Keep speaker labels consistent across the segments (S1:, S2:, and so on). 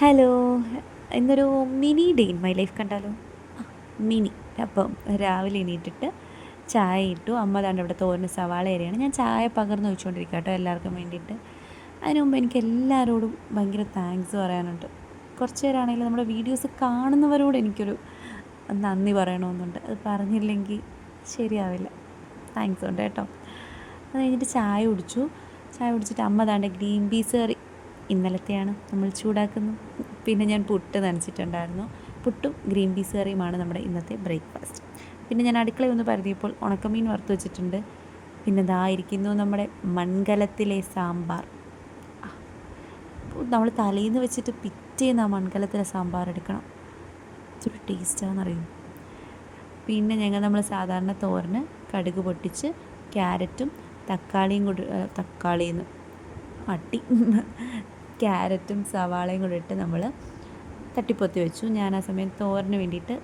S1: Hello ഇന്നൊരു mini day in my life കണ്ടാലോ? Mini അപ്പം രാവിലെ എണീറ്റിട്ട് ചായ ഇട്ടു. അമ്മ താണ്ട് അവിടെ തോരന് സവാള ഏരിയാണ് ഞാൻ ചായ പകർന്നു വെച്ചുകൊണ്ടിരിക്കുക കേട്ടോ എല്ലാവർക്കും വേണ്ടിയിട്ട്. അതിനു മുമ്പ് എനിക്ക് എല്ലാവരോടും ഭയങ്കര താങ്ക്സ് പറയാനുണ്ട്. കുറച്ച് പേരാണെങ്കിലും നമ്മുടെ വീഡിയോസ് കാണുന്നവരോട് എനിക്കൊരു നന്ദി പറയണമെന്നുണ്ട്. അത് പറഞ്ഞില്ലെങ്കിൽ ശരിയാവില്ല. താങ്ക്സ് ഉണ്ട് കേട്ടോ. അത് കഴിഞ്ഞിട്ട് ചായ കുടിച്ചു. ചായ കുടിച്ചിട്ട് അമ്മ താണ്ട് ഗ്രീൻ പീസ് കറി ഇന്നലത്തെയാണ് നമ്മൾ ചൂടാക്കുന്നു. പിന്നെ ഞാൻ പുട്ട് നനച്ചിട്ടുണ്ടായിരുന്നു. പുട്ടും ഗ്രീൻ പീസ് കറിയുമാണ് നമ്മുടെ ഇന്നത്തെ ബ്രേക്ക്ഫാസ്റ്റ്. പിന്നെ ഞാൻ അടുക്കളയിൽ ഒന്ന് പരതിയപ്പോൾ ഉണക്കമീൻ വറുത്ത് വെച്ചിട്ടുണ്ട്. പിന്നെ ദാ ഇരിക്കുന്നു നമ്മുടെ മൺകലത്തിലെ സാമ്പാർ. നമ്മൾ തലേന്ന് വെച്ചിട്ട് പിറ്റേന്ന് ആ മൺകലത്തിലെ സാമ്പാർ എടുക്കണം. ഇതൊരു ടേസ്റ്റാണെന്നറിയും പിന്നെ ഞങ്ങൾ നമ്മൾ സാധാരണ തോരന് കടുക് പൊട്ടിച്ച് ക്യാരറ്റും തക്കാളിയും കൂടി തക്കാളിയെന്ന് അട്ടി. ക്യാരറ്റും സവാളയും കൂടി ഇട്ട് നമ്മൾ തട്ടിപ്പൊത്തി വെച്ചു. ഞാൻ ആ സമയം തോരന് വേണ്ടിയിട്ട്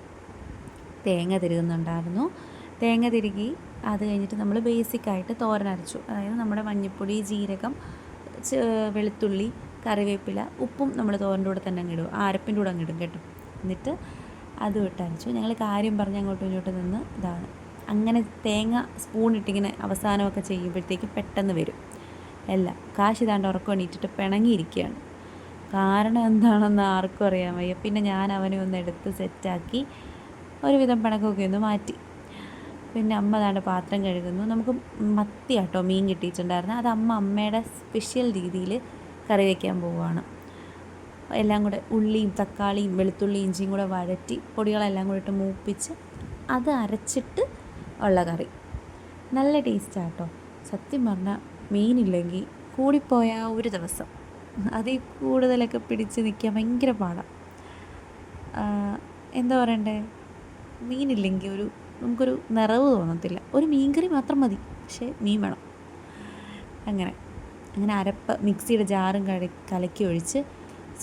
S1: തേങ്ങ തിരുകുന്നുണ്ടായിരുന്നു. തേങ്ങ തിരുകി അത് കഴിഞ്ഞിട്ട് നമ്മൾ ബേസിക്കായിട്ട് തോരൻ അരച്ചു. അതായത് നമ്മുടെ മഞ്ഞൾപ്പൊടി ജീരകം വെളുത്തുള്ളി കറിവേപ്പില ഉപ്പും നമ്മൾ തോരന്റെ കൂടെ തന്നെ അങ്ങിടും ആരപ്പിന്റെ കൂടെ അങ്ങിടും കേട്ടോ. എന്നിട്ട് അത് ഇട്ട് അരച്ചു. ഞങ്ങൾ കാര്യം പറഞ്ഞ് അങ്ങോട്ടും ഇങ്ങോട്ടും നിന്ന് ഇതാണ്. അങ്ങനെ തേങ്ങ സ്പൂൺ ഇട്ടിങ്ങനെ അവസാനമൊക്കെ ചെയ്യുമ്പോഴത്തേക്ക് പെട്ടെന്ന് വരും. എല്ലാം കാശ് ഇതാണ്ട് ഉറക്കം എണീറ്റിട്ട് പിണങ്ങിയിരിക്കുകയാണ് കാരണം എന്താണെന്ന് ആർക്കും അറിയാൻ വയ്യ. പിന്നെ ഞാൻ അവനെ ഒന്ന് എടുത്ത് സെറ്റാക്കി ഒരുവിധം പിണക്കമൊക്കെ ഒന്ന് മാറ്റി. പിന്നെ അമ്മ താണ്ട് പാത്രം കഴുകുന്നു. നമുക്ക് മത്തി കേട്ടോ മീൻ കിട്ടിയിട്ടുണ്ടായിരുന്നു. അത് അമ്മ അമ്മയുടെ സ്പെഷ്യൽ രീതിയിൽ കറി വയ്ക്കാൻ പോവുകയാണ്. എല്ലാം കൂടെ ഉള്ളിയും തക്കാളിയും വെളുത്തുള്ളി ഇഞ്ചിയും കൂടെ വഴറ്റി പൊടികളെല്ലാം കൂടെ ഇട്ട് മൂപ്പിച്ച് അത് അരച്ചിട്ട് ഉള്ള കറി. നല്ല ടേസ്റ്റാട്ടോ സത്യം പറഞ്ഞാൽ മീനില്ലെങ്കിൽ കൂടിപ്പോയ ഒരു ദിവസം അതിൽ കൂടുതലൊക്കെ പിടിച്ച് നിൽക്കാൻ ഭയങ്കര പാടാണ് എന്താ പറയണ്ടേ? മീനില്ലെങ്കിൽ ഒരു നമുക്കൊരു നിറവ് തോന്നത്തില്ല. ഒരു മീൻകറി മാത്രം മതി പക്ഷേ മീൻ വേണം. അങ്ങനെ അങ്ങനെ അരപ്പ് മിക്സിയുടെ ജാറും കഴി കലക്കി ഒഴിച്ച്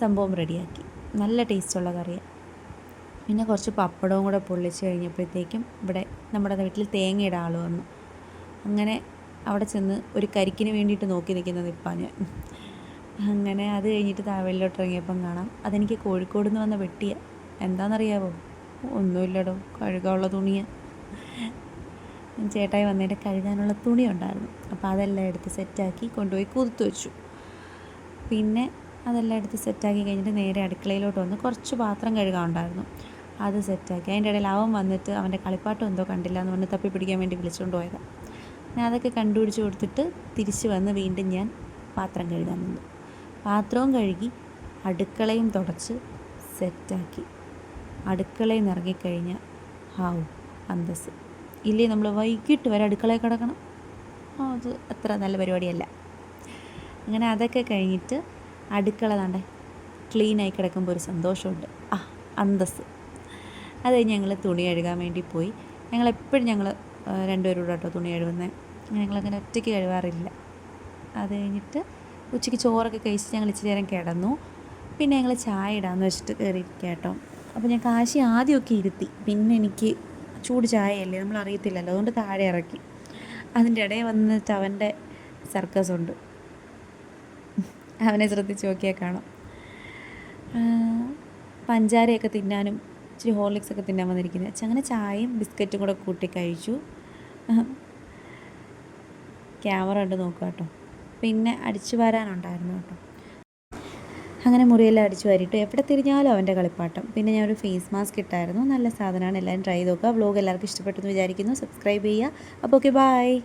S1: സംഭവം റെഡിയാക്കി. നല്ല ടേസ്റ്റുള്ള കറിയാണ് പിന്നെ കുറച്ച് പപ്പടവും കൂടെ പൊള്ളിച്ച് കഴിഞ്ഞപ്പോഴത്തേക്കും ഇവിടെ നമ്മുടെ വീട്ടിൽ തേങ്ങയുടെ ആൾ വന്നു. അങ്ങനെ അവിടെ ചെന്ന് ഒരു കരിക്കിന് വേണ്ടിയിട്ട് നോക്കി നിൽക്കുന്നത് ഇപ്പം ഞാൻ. അങ്ങനെ അത് കഴിഞ്ഞിട്ട് താവലിലോട്ട് ഇറങ്ങിയപ്പം കാണാം അതെനിക്ക് കോഴിക്കോട് നിന്ന് വന്ന വെട്ടിയ. എന്താണെന്നറിയാവോ? ഒന്നുമില്ലടോ കഴുകാനുള്ള തുണിയ. ചേട്ടായി വന്നതിന്റെ കഴുകാനുള്ള തുണി ഉണ്ടായിരുന്നു. അപ്പോൾ അതെല്ലാം എടുത്ത് സെറ്റാക്കി കൊണ്ടുപോയി കുതിർത്ത് വെച്ചു. പിന്നെ അതെല്ലാം എടുത്ത് സെറ്റാക്കി കഴിഞ്ഞിട്ട് നേരെ അടുക്കളയിലോട്ട് വന്ന് കുറച്ച് പാത്രം കഴുകാനുണ്ടായിരുന്നു അത് സെറ്റാക്കി. അതിന്റെ ഇടയിൽ അവൻ വന്നിട്ട് അവന്റെ കളിപ്പാട്ടം എന്തോ കണ്ടില്ല എന്ന് പറഞ്ഞ് തപ്പി പിടിക്കാൻ വേണ്ടി വിളിച്ചുകൊണ്ട് പോയതാണ് ഞാൻ അതൊക്കെ കണ്ടുപിടിച്ച് കൊടുത്തിട്ട് തിരിച്ച് വന്ന് വീണ്ടും ഞാൻ പാത്രം കഴുകാൻ നിന്നു. പാത്രവും കഴുകി അടുക്കളയും തുടച്ച് സെറ്റാക്കി. അടുക്കളയിൽ ഇറങ്ങിക്കഴിഞ്ഞാൽ ഹാവും അന്തസ് ഇല്ലേ നമ്മൾ വൈകിട്ട് വരെ അടുക്കളയിൽ കിടക്കണം? അത് അത്ര നല്ല പരിപാടിയല്ല. അങ്ങനെ അതൊക്കെ കഴിഞ്ഞിട്ട് അടുക്കള തണ്ടേ ക്ലീനായി കിടക്കുമ്പോൾ ഒരു സന്തോഷമുണ്ട്. ആ അന്തസ് അത് കഴിഞ്ഞ് ഞങ്ങൾ തുണി കഴുകാൻ വേണ്ടി പോയി. ഞങ്ങൾ ഞങ്ങളെപ്പോഴും ഞങ്ങൾ രണ്ടുപേരും കൂടെ കേട്ടോ തുണി കഴുകുന്നത് ഞങ്ങളങ്ങനെ ഒറ്റയ്ക്ക് കഴുകാറില്ല. അത് കഴിഞ്ഞിട്ട് ഉച്ചയ്ക്ക് ചോറൊക്കെ കഴിച്ച് ഞങ്ങൾ ഇച്ചിരി നേരം കിടന്നു. പിന്നെ ഞങ്ങൾ ചായ ഇടാമെന്ന് വെച്ചിട്ട് കയറിയിരിക്കുക കേട്ടോ അപ്പോൾ ഞാൻ കാശി ആദ്യമൊക്കെ ഇരുത്തി. പിന്നെ എനിക്ക് ചൂട് ചായയല്ലേ നമ്മൾ അറിയത്തില്ലല്ലോ. അതുകൊണ്ട് താഴെ ഇറക്കി. അതിന്റെ ഇടയിൽ വന്നിട്ട് അവന്റെ സർക്കസ് ഉണ്ട്. അവനെ ശ്രദ്ധിച്ച് നോക്കിയാൽ കാണാം. പഞ്ചാരയൊക്കെ തിന്നാനും ഇച്ചിരി ഹോർലിക്സ് ഒക്കെ തിന്നാൻ വന്നിരിക്കുന്നത് പക്ഷെ അങ്ങനെ ചായയും ബിസ്ക്കറ്റും കൂടെ കൂട്ടി കഴിച്ചു. ക്യാമറ ഉണ്ട് നോക്കുക കേട്ടോ. പിന്നെ അടിച്ചു വരാനുണ്ടായിരുന്നു കേട്ടോ. അങ്ങനെ മുറിയെല്ലാം അടിച്ചു വരിട്ടു എവിടെ തിരിഞ്ഞാലും അവന്റെ കളിപ്പാട്ടം. പിന്നെ ഞാനൊരു ഫേസ് മാസ്ക് ഇട്ടായിരുന്നു. നല്ല സാധനമാണ്. എല്ലാവരും ട്രൈ ചെയ്ത് നോക്കുക. വ്ലോഗ് എല്ലാവർക്കും ഇഷ്ടപ്പെട്ടെന്ന് വിചാരിക്കുന്നു. സബ്സ്ക്രൈബ് ചെയ്യുക. അപ്പോൾ ഓക്കെ ബായ്